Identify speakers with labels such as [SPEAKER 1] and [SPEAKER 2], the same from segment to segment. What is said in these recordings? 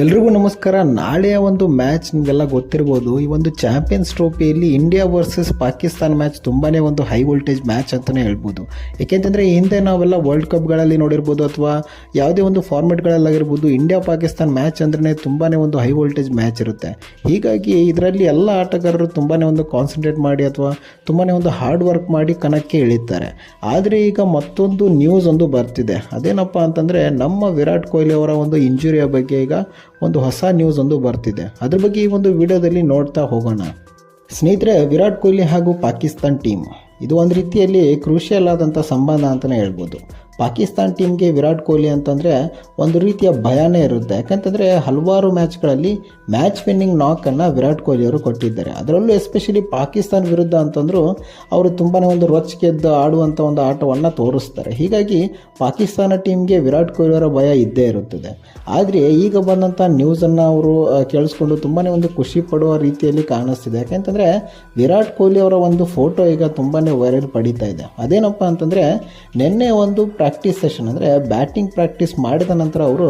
[SPEAKER 1] ಎಲ್ರಿಗೂ ನಮಸ್ಕಾರ. ನಾಳೆಯ ಒಂದು ಮ್ಯಾಚ್ ನಿಮಗೆಲ್ಲ ಗೊತ್ತಿರ್ಬೋದು. ಈ ಒಂದು ಚಾಂಪಿಯನ್ಸ್ ಟ್ರೋಫಿಯಲ್ಲಿ ಇಂಡಿಯಾ ವರ್ಸಸ್ ಪಾಕಿಸ್ತಾನ ಮ್ಯಾಚ್ ತುಂಬಾ ಒಂದು ಹೈ ವೋಲ್ಟೇಜ್ ಮ್ಯಾಚ್ ಅಂತಲೇ ಹೇಳ್ಬೋದು. ಏಕೆಂತಂದರೆ ಹಿಂದೆ ನಾವೆಲ್ಲ ವರ್ಲ್ಡ್ ಕಪ್ಗಳಲ್ಲಿ ನೋಡಿರ್ಬೋದು ಅಥವಾ ಯಾವುದೇ ಒಂದು ಫಾರ್ಮೆಟ್ಗಳಲ್ಲಾಗಿರ್ಬೋದು ಇಂಡಿಯಾ ಪಾಕಿಸ್ತಾನ ಮ್ಯಾಚ್ ಅಂದ್ರೆ ತುಂಬಾ ಒಂದು ಹೈ ವೋಲ್ಟೇಜ್ ಮ್ಯಾಚ್ ಇರುತ್ತೆ. ಹೀಗಾಗಿ ಇದರಲ್ಲಿ ಎಲ್ಲ ಆಟಗಾರರು ತುಂಬಾ ಒಂದು ಕಾನ್ಸಂಟ್ರೇಟ್ ಮಾಡಿ ಅಥವಾ ತುಂಬಾ ಒಂದು ಹಾರ್ಡ್ ವರ್ಕ್ ಮಾಡಿ ಕಣಕ್ಕೆ ಇಳಿತಾರೆ. ಆದರೆ ಈಗ ಮತ್ತೊಂದು ನ್ಯೂಸ್ ಒಂದು ಬರ್ತಿದೆ. ಅದೇನಪ್ಪ ಅಂತಂದರೆ ನಮ್ಮ ವಿರಾಟ್ ಕೊಹ್ಲಿ ಅವರ ಒಂದು ಇಂಜುರಿಯ ಬಗ್ಗೆ ಈಗ ಒಂದು ಹೊಸ ನ್ಯೂಸ್ ಒಂದು ಬರ್ತಿದೆ. ಅದ್ರ ಬಗ್ಗೆ ಈ ಒಂದು ವಿಡಿಯೋದಲ್ಲಿ ನೋಡ್ತಾ ಹೋಗೋಣ. ಸ್ನೇಹಿತರೆ, ವಿರಾಟ್ ಕೊಹ್ಲಿ ಹಾಗೂ ಪಾಕಿಸ್ತಾನ್ ಟೀಮ್ ಇದು ಒಂದು ರೀತಿಯಲ್ಲಿ ಕ್ರೂಷಿಯಲ್ ಆದಂಥ ಸಂಬಂಧ ಅಂತಲೇ ಹೇಳ್ಬೋದು. ಪಾಕಿಸ್ತಾನ್ ಟೀಮ್ಗೆ ವಿರಾಟ್ ಕೊಹ್ಲಿ ಅಂತಂದರೆ ಒಂದು ರೀತಿಯ ಭಯನೇ ಇರುತ್ತೆ. ಯಾಕಂತಂದರೆ ಹಲವಾರು ಮ್ಯಾಚ್ಗಳಲ್ಲಿ ಮ್ಯಾಚ್ ವಿನ್ನಿಂಗ್ ನಾಕನ್ನು ವಿರಾಟ್ ಕೊಹ್ಲಿ ಅವರು ಕೊಟ್ಟಿದ್ದಾರೆ. ಅದರಲ್ಲೂ ಎಸ್ಪೆಷಲಿ ಪಾಕಿಸ್ತಾನ ವಿರುದ್ಧ ಅಂತಂದರೂ ಅವರು ತುಂಬಾ ಒಂದು ರೊಚ್ಚಿಗೆದ್ದು ಆಡುವಂಥ ಒಂದು ಆಟವನ್ನು ತೋರಿಸ್ತಾರೆ. ಹೀಗಾಗಿ ಪಾಕಿಸ್ತಾನ ಟೀಮ್ಗೆ ವಿರಾಟ್ ಕೊಹ್ಲಿ ಅವರ ಭಯ ಇದ್ದೇ ಇರುತ್ತದೆ. ಆದರೆ ಈಗ ಬಂದಂಥ ನ್ಯೂಸನ್ನು ಅವರು ಕೇಳಿಸ್ಕೊಂಡು ತುಂಬಾ ಒಂದು ಖುಷಿ ಪಡುವ ರೀತಿಯಲ್ಲಿ ಕಾಣಿಸ್ತಿದೆ. ಯಾಕೆಂತಂದರೆ ವಿರಾಟ್ ಕೊಹ್ಲಿ ಅವರ ಒಂದು ಫೋಟೋ ಈಗ ತುಂಬಾ ವೈರಲ್ ಪಡೀತಾ ಇದೆ. ಅದೇನಪ್ಪ ಅಂತಂದರೆ ನಿನ್ನೆ ಒಂದು ಪ್ರಾಕ್ಟೀಸ್ ಸೆಷನ್ ಅಂದರೆ ಬ್ಯಾಟಿಂಗ್ ಪ್ರಾಕ್ಟೀಸ್ ಮಾಡಿದ ನಂತರ ಅವರು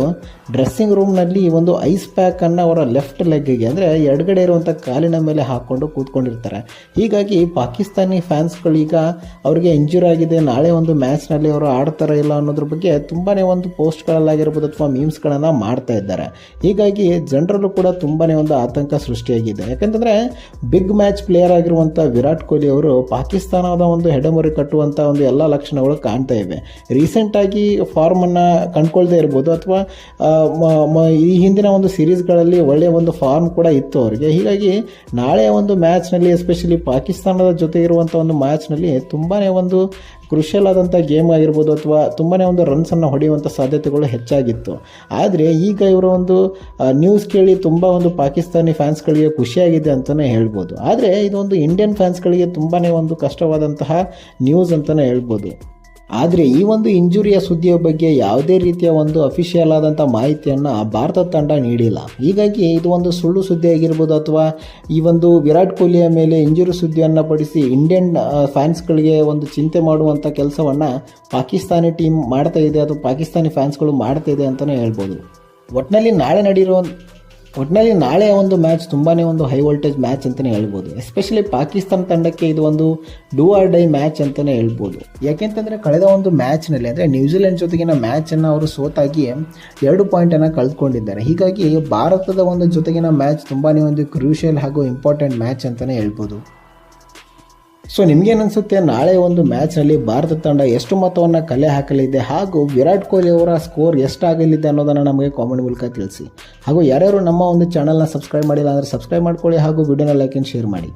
[SPEAKER 1] ಡ್ರೆಸ್ಸಿಂಗ್ ರೂಮ್ನಲ್ಲಿ ಒಂದು ಐಸ್ ಪ್ಯಾಕನ್ನು ಅವರ ಲೆಫ್ಟ್ ಲೆಗ್ಗಿಗೆ ಅಂದರೆ ಎಡಗಡೆ ಇರುವಂಥ ಕಾಲಿನ ಮೇಲೆ ಹಾಕ್ಕೊಂಡು ಕೂತ್ಕೊಂಡಿರ್ತಾರೆ. ಹೀಗಾಗಿ ಪಾಕಿಸ್ತಾನಿ ಫ್ಯಾನ್ಸ್ಗಳೀಗ ಅವರಿಗೆ ಇಂಜೂರ್ ಆಗಿದೆ, ನಾಳೆ ಒಂದು ಮ್ಯಾಚ್ನಲ್ಲಿ ಅವರು ಆಡ್ತಾರೆ ಇಲ್ಲ ಅನ್ನೋದ್ರ ಬಗ್ಗೆ ತುಂಬಾ ಒಂದು ಪೋಸ್ಟ್ಗಳಲ್ಲಾಗಿರ್ಬೋದು ಅಥವಾ ಮೀಮ್ಸ್ಗಳನ್ನು ಮಾಡ್ತಾ ಇದ್ದಾರೆ. ಹೀಗಾಗಿ ಜನರಲ್ಲೂ ಕೂಡ ತುಂಬಾ ಒಂದು ಆತಂಕ ಸೃಷ್ಟಿಯಾಗಿದೆ. ಯಾಕಂತಂದರೆ ಬಿಗ್ ಮ್ಯಾಚ್ ಪ್ಲೇಯರ್ ಆಗಿರುವಂಥ ವಿರಾಟ್ ಕೊಹ್ಲಿ ಅವರು ಪಾಕಿಸ್ತಾನದ ಒಂದು ಹೆಡೆಮೊರೆ ಕಟ್ಟುವಂಥ ಒಂದು ಎಲ್ಲ ಲಕ್ಷಣಗಳು ಕಾಣ್ತಾ ಇವೆ. ರೀಸೆಂಟಾಗಿ ಫಾರ್ಮನ್ನು ಕಂಡ್ಕೊಳ್ದೇ ಇರ್ಬೋದು ಅಥವಾ ಈ ಹಿಂದಿನ ಒಂದು ಸೀರೀಸ್ಗಳಲ್ಲಿ ಒಳ್ಳೆಯ ಒಂದು ಫಾರ್ಮ್ ಕೂಡ ಇತ್ತು ಅವರಿಗೆ. ಹೀಗಾಗಿ ನಾಳೆ ಒಂದು ಮ್ಯಾಚ್ನಲ್ಲಿ, ಎಸ್ಪೆಷಲಿ ಪಾಕಿಸ್ತಾನದ ಜೊತೆ ಇರುವಂಥ ಒಂದು ಮ್ಯಾಚ್ನಲ್ಲಿ ತುಂಬಾ ಒಂದು ಕ್ರುಷಿಯಲ್ ಆದಂಥ ಗೇಮ್ ಆಗಿರ್ಬೋದು ಅಥವಾ ತುಂಬಾ ಒಂದು ರನ್ಸನ್ನು ಹೊಡೆಯುವಂಥ ಸಾಧ್ಯತೆಗಳು ಹೆಚ್ಚಾಗಿತ್ತು. ಆದರೆ ಈಗ ಇವರ ಒಂದು ನ್ಯೂಸ್ ಕೇಳಿ ತುಂಬ ಒಂದು ಪಾಕಿಸ್ತಾನಿ ಫ್ಯಾನ್ಸ್ಗಳಿಗೆ ಖುಷಿಯಾಗಿದೆ ಅಂತಲೇ ಹೇಳ್ಬೋದು. ಆದರೆ ಇದೊಂದು ಇಂಡಿಯನ್ ಫ್ಯಾನ್ಸ್ಗಳಿಗೆ ತುಂಬಾ ಒಂದು ಕಷ್ಟವಾದಂತಹ ನ್ಯೂಸ್ ಅಂತಲೇ ಹೇಳ್ಬೋದು. ಆದರೆ ಈ ಒಂದು ಇಂಜುರಿಯ ಸುದ್ದಿಯ ಬಗ್ಗೆ ಯಾವುದೇ ರೀತಿಯ ಒಂದು ಅಫಿಷಿಯಲ್ ಆದಂಥ ಮಾಹಿತಿಯನ್ನು ಭಾರತ ತಂಡ ನೀಡಿಲ್ಲ. ಹೀಗಾಗಿ ಇದು ಒಂದು ಸುಳ್ಳು ಸುದ್ದಿ ಆಗಿರ್ಬೋದು ಅಥವಾ ಈ ಒಂದು ವಿರಾಟ್ ಕೊಹ್ಲಿಯ ಮೇಲೆ ಇಂಜುರಿ ಸುದ್ದಿಯನ್ನು ಪಡಿಸಿ ಇಂಡಿಯನ್ ಫ್ಯಾನ್ಸ್ಗಳಿಗೆ ಒಂದು ಚಿಂತೆ ಮಾಡುವಂಥ ಕೆಲಸವನ್ನು ಪಾಕಿಸ್ತಾನಿ ಟೀಮ್ ಮಾಡ್ತಾ ಇದೆ ಅಥವಾ ಪಾಕಿಸ್ತಾನಿ ಫ್ಯಾನ್ಸ್ಗಳು ಮಾಡ್ತಾ ಇದೆ ಅಂತಲೇ ಹೇಳ್ಬೋದು. ಒಟ್ಟಿನಲ್ಲಿ ನಾಳೆ ನಡೆಯಿರೋ ಒಟ್ಟಿನಲ್ಲಿ ನಾಳೆ ಒಂದು ಮ್ಯಾಚ್ ತುಂಬಾ ಒಂದು ಹೈ ವೋಲ್ಟೇಜ್ ಮ್ಯಾಚ್ ಅಂತಲೇ ಹೇಳ್ಬೋದು. ಎಸ್ಪೆಷಲಿ ಪಾಕಿಸ್ತಾನ ತಂಡಕ್ಕೆ ಇದು ಒಂದು ಡೂ ಆರ್ ಡೈ ಮ್ಯಾಚ್ ಅಂತಲೇ ಹೇಳ್ಬೋದು. ಯಾಕೆಂತಂದರೆ ಕಳೆದ ಒಂದು ಮ್ಯಾಚ್ನಲ್ಲಿ ಅಂದರೆ ನ್ಯೂಜಿಲೆಂಡ್ ಜೊತೆಗಿನ ಮ್ಯಾಚನ್ನು ಅವರು ಸೋತಾಗಿ ಎರಡು ಪಾಯಿಂಟನ್ನು ಕಳೆದುಕೊಂಡಿದ್ದಾರೆ. ಹೀಗಾಗಿ ಭಾರತದ ಒಂದು ಜೊತೆಗಿನ ಮ್ಯಾಚ್ ತುಂಬಾ ಒಂದು ಕ್ರೂಷಿಯಲ್ ಹಾಗೂ ಇಂಪಾರ್ಟೆಂಟ್ ಮ್ಯಾಚ್ ಅಂತಲೇ ಹೇಳ್ಬೋದು. ಸೊ ನಿಮ್ಗೇನನ್ಸುತ್ತೆ ನಾಳೆ ಒಂದು ಮ್ಯಾಚ್ನಲ್ಲಿ ಭಾರತ ತಂಡ ಎಷ್ಟು ಮೊತ್ತವನ್ನು ಕಲೆ ಹಾಕಲಿದೆ? ಹಾಗೂ ವಿರಾಟ್ ಕೊಹ್ಲಿ ಅವರ ಸ್ಕೋರ್ ಎಷ್ಟಾಗಲಿದೆ ಅನ್ನೋದನ್ನು ನಮಗೆ ಕಾಮೆಂಟ್ ಮೂಲಕ ತಿಳಿಸಿ. ಹಾಗೂ ಯಾರ್ಯಾರು ನಮ್ಮ ಒಂದು ಚಾನಲ್ನ ಸಬ್ಸ್ಕ್ರೈಬ್ ಮಾಡಿಲ್ಲ ಅಂದರೆ ಸಬ್ಸ್ಕ್ರೈಬ್ ಮಾಡ್ಕೊಳ್ಳಿ ಹಾಗೂ ವಿಡಿಯೋನ ಲೈಕ್ ಆ್ಯಂಡ್ ಶೇರ್ ಮಾಡಿ.